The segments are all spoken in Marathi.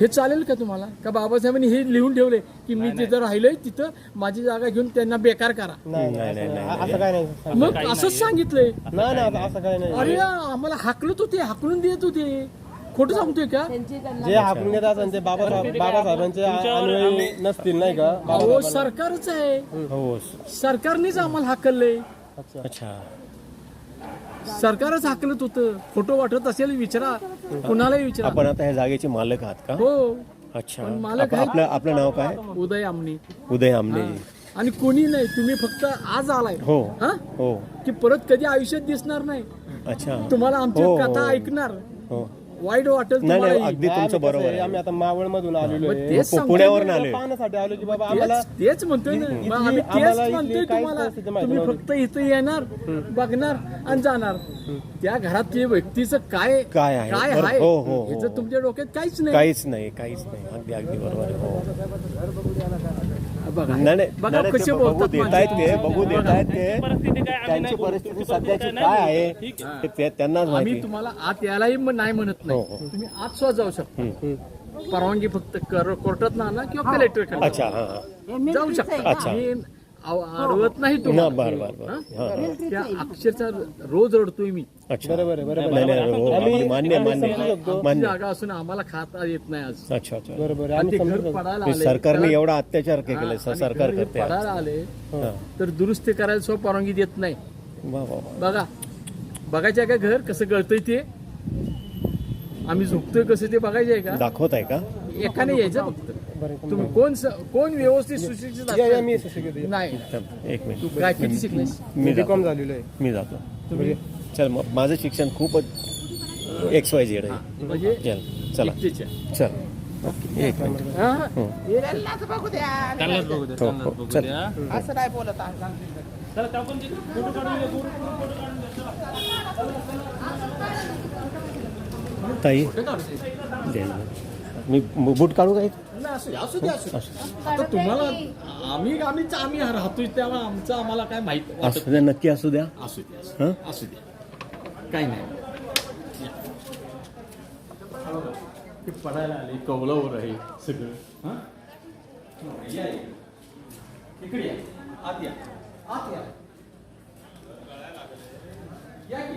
हे चालेल का तुम्हाला? का बाबासाहेबांनी हे लिहून ठेवले की मी जिथं राहिलोय तिथं माझी जागा घेऊन त्यांना बेकार करा. नाही नाही नाही नाही. असं काय नाही. मग असंच सांगितलंय. नाही नाही असं काय नाही. अरे आम्हाला हाकलत होते हाकलून देत होते. खोटं सांगतोय का? जे हाकून घेत असेल ते बाबासाहेब बाबासाहेबांचे अनुयायी नसतील नाही का? अहो सरकारच आहे. हो सरकारनेच आम्हाला हाकललंय. अच्छा. सरकारच हाकलत होतं. खोटं वाटत असेल विचारा. कुणालाही विचारा. आपण आता ह्या जागेचे मालक आहात का? हो. अच्छा. पण मालक आप- आहे. आपलं आपलं नाव काय? उदय आमने उदय आमने आणि कोणी नाही तुम्ही फक्त आज आलाय. हो. हा? हो. की परत कधी आयुष्यात दिसणार नाही. अच्छा. तुम्हाला आमची हो, कथा हो. ऐकणार. हो. वाईट वाटेल नाही अगदी तुमचं बरोबर आम्ही आहे. आता मावळ मधून आलेलो मग आहे. तेच पु- सांगतोय पुण्यावरून पाहण्यासाठी आलो की बाबा आम्हाला तेच तेच म्हणतोय ना. मग आम्ही तेच आम्हाला इथली म्हणतोय काहीच तुम्हाला. परिस्थिती माहिती तुम्ही नव्हती. फक्त इथं येणार बघणार आणि जाणार. त्या घरातल्या व्यक्तीचं काय काय आहे? काय बरं, आहे? हो, हो, हो. याचं तुमच्या डोक्यात काहीच नाही. काहीच नाही काहीच नाही. अगदी अगदी बरोबर आहे. हो. बघा. नाही नाही बघा नाही, कसे बघू बोलतात देत ते बघू देत आहेत ते. परिस्थिती काय आम्ही त्यांची नाही बोलू. परिस्थिती तुमची सध्याची परिस्थिती काय नाही आहे ठीक आहे. ते ते त्यांनाच आम्ही माहिती. तुम्हाला आत यायलाही म- नाही म्हणत हो, नाही तुम्ही आत सुद्धा जाऊ शकता. परवानगी फक्त कर- कोर्टात आणा किंवा कलेक्टर अच्छा हा हा. जाऊ शकता. अच्छा. मी आव- अडवत नाही ना तुम्हाला बर बर बर. हा? हा, हा. त्या अक्षरशः रोज रडतोय मी. अच्छा. बरोबर आहे बरोबर नाही नाही हो, अगदी मान्य मान्य. आमची मान्य. जागा असून आम्हाला खाता येत नाही आज. अच्छा अच्छा. बरोबर. आणि ते घर. पडायला ते आले. सरकारने एवढा अत्याचार केले आणि सरकार घर हे करते आज. पडायला आले. तर दुरुस्ती करायला सुद्धा परवानगी देत नाही. वा वा वा. बघा बघायचं आहे का घर? कसं गळतंय ते? आम्ही झोपतोय कसं ते बघायचं आहे का? दाखवत आहे का? एकाने यायचं फक्त. तुम्ही कोण स- कोण व्यवस्थित सुशिक्षित या, या, असेल? मी सुशिक्षित. नाही. थांब, एक तू मिनिट काय किती शिकलेस? मी बी कॉम जातो झालेलो आहे. मी जातो. तुम्ही चल मग माझं शिक्षण खूपच एक्स वाय झेड आहे. म्हणजे चल चला. एकटेच्या. चल. ओके एक मिनिट. हा? हो. त्यांनाच बघू द्या. हो, त्यांनाच हो, बघू चल. द्या. असं नाही बोलत आहे. ताई. मी बूट काढू काय नाही, असू दे, असू दे, असू दे. आता तुम्हाला आम्ही आम्ही आम्ही राहतोय तेव्हा आमचं आम्हाला काय माहीत वाटत असू द्या नक्की असू द्या असू दे असू हं? दे, असू दे काही नाही ते पडायला आले कौलावर आहे सगळं हं? या, या. इकडे या आत या आत या या की.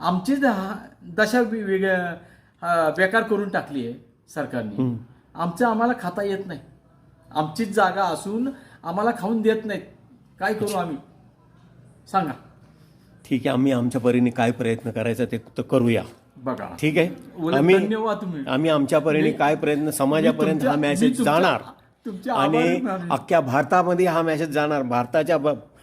आमची दशा वेगळ्या बेकार करून टाकली आहे सरकारने. आमचं आम्हाला खाता येत नाही. आमचीच जागा असून आम्हाला खाऊन देत नाहीत. काय करू आम्ही? सांगा. ठीक आहे आम्ही आमच्या परीने काय प्रयत्न करायचा ते तर करूया. बघा. ठीक आहे? आम्ही आम्ही आमच्या परीने काय प्रयत्न समाजापर्यंत हा मेसेज जाणार. आणि. अख्ख्या भारतामध्ये हा मेसेज जाणार. भारताच्या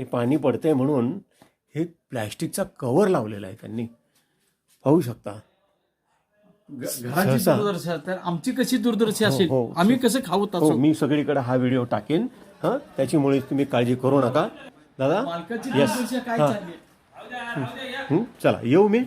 हे पाणी पडतंय म्हणून हे प्लॅस्टिकचा कवर लावलेला आहे त्यांनी. पाहू शकता. घराची सहसा. आमची कशी दुर्दशा असेल? हो, हो. आम्ही कसं खाऊ हो तसं? मी सगळीकडे हा व्हिडिओ टाकेन. हां? त्याच्यामुळे तुम्ही काळजी करू नका. दादा? मालकाची काय हां. चालली हं, चला येऊ मी.